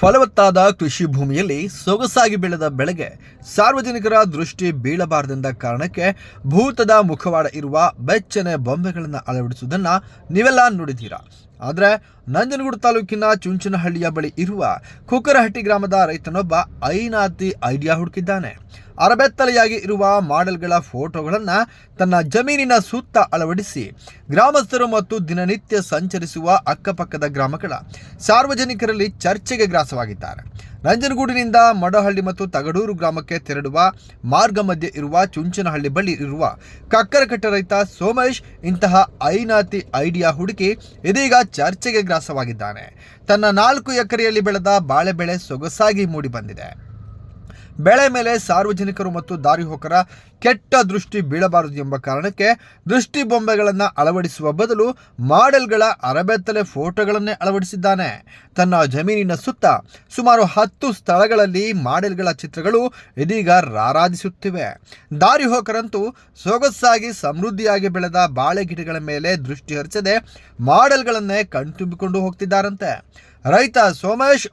ಫಲವತ್ತಾದ ಕೃಷಿ ಭೂಮಿಯಲ್ಲಿ ಸೊಗಸಾಗಿ ಬೆಳೆದ ಬೆಳೆಗೆ ಸಾರ್ವಜನಿಕರ ದೃಷ್ಟಿ ಬೀಳಬಾರದೆಂದ ಕಾರಣಕ್ಕೆ ಭೂತದ ಮುಖವಾಡ ಇರುವ ಬೆಚ್ಚನೆ ಬೊಂಬೆಗಳನ್ನು ಅಳವಡಿಸುವುದನ್ನು ನೀವೆಲ್ಲ ನೋಡಿದ್ದೀರಾ? ಆದರೆ ನಂಜನಗೂಡು ತಾಲೂಕಿನ ಚುಂಚನಹಳ್ಳಿಯ ಬಳಿ ಇರುವ ಕುಕ್ಕರಹಟ್ಟಿ ಗ್ರಾಮದ ರೈತನೊಬ್ಬ ಐನಾತಿ ಐಡಿಯಾ ಹುಡುಕಿದ್ದಾನೆ. ಅರಬೆತ್ತಲೆಯಾಗಿ ಇರುವ ಮಾಡೆಲ್ಗಳ ಫೋಟೋಗಳನ್ನು ತನ್ನ ಜಮೀನಿನ ಸುತ್ತ ಅಳವಡಿಸಿ ಗ್ರಾಮಸ್ಥರು ಮತ್ತು ದಿನನಿತ್ಯ ಸಂಚರಿಸುವ ಅಕ್ಕಪಕ್ಕದ ಗ್ರಾಮಗಳ ಸಾರ್ವಜನಿಕರಲ್ಲಿ ಚರ್ಚೆಗೆ ಗ್ರಾಸವಾಗಿದ್ದಾರೆ. ನಂಜನಗೂಡಿನಿಂದ ಮಡಹಳ್ಳಿ ಮತ್ತು ತಗಡೂರು ಗ್ರಾಮಕ್ಕೆ ತೆರಳುವ ಮಾರ್ಗ ಮಧ್ಯೆ ಇರುವ ಚುಂಚನಹಳ್ಳಿ ಬಳಿ ಇರುವ ಕಕ್ಕರಕಟ್ಟ ರೈತ ಸೋಮೇಶ್ ಇಂತಹ ಐನಾತಿ ಐಡಿಯಾ ಹುಡುಕಿ ಇದೀಗ ಚರ್ಚೆಗೆ ಗ್ರಾಸವಾಗಿದ್ದಾನೆ. ತನ್ನ ನಾಲ್ಕು ಎಕರೆಯಲ್ಲಿ ಬೆಳೆದ ಬಾಳೆ ಬೆಳೆ ಸೊಗಸಾಗಿ ಮೂಡಿಬಂದಿದೆ ಬೆಳೆ ಮೇಲೆ ಸಾರ್ವಜನಿಕರು ಮತ್ತು ದಾರಿಹೋಕರ ಕೆಟ್ಟ ದೃಷ್ಟಿ ಬೀಳಬಾರದು ಎಂಬ ಕಾರಣಕ್ಕೆ ದೃಷ್ಟಿ ಬೊಂಬೆಗಳನ್ನು ಅಳವಡಿಸುವ ಬದಲು ಮಾಡೆಲ್ಗಳ ಅರಬೆತ್ತಲೆ ಫೋಟೋಗಳನ್ನೇ ಅಳವಡಿಸಿದ್ದಾನೆ. ತನ್ನ ಜಮೀನಿನ ಸುತ್ತ ಸುಮಾರು ಹತ್ತು ಸ್ಥಳಗಳಲ್ಲಿ ಮಾಡೆಲ್ಗಳ ಚಿತ್ರಗಳು ಇದೀಗ ರಾರಾಜಿಸುತ್ತಿವೆ. ದಾರಿಹೋಕರಂತೂ ಸೊಗಸಾಗಿ ಸಮೃದ್ಧಿಯಾಗಿ ಬೆಳೆದ ಬಾಳೆ ಗಿಡಗಳ ಮೇಲೆ ದೃಷ್ಟಿ ಹರಿಸದೆ ಮಾಡೆಲ್ಗಳನ್ನೇ ಕಣ್ತುಂಬಿಕೊಂಡು ಹೋಗ್ತಿದ್ದಾರಂತೆ. ರೈತ ಸೋಮೇಶ್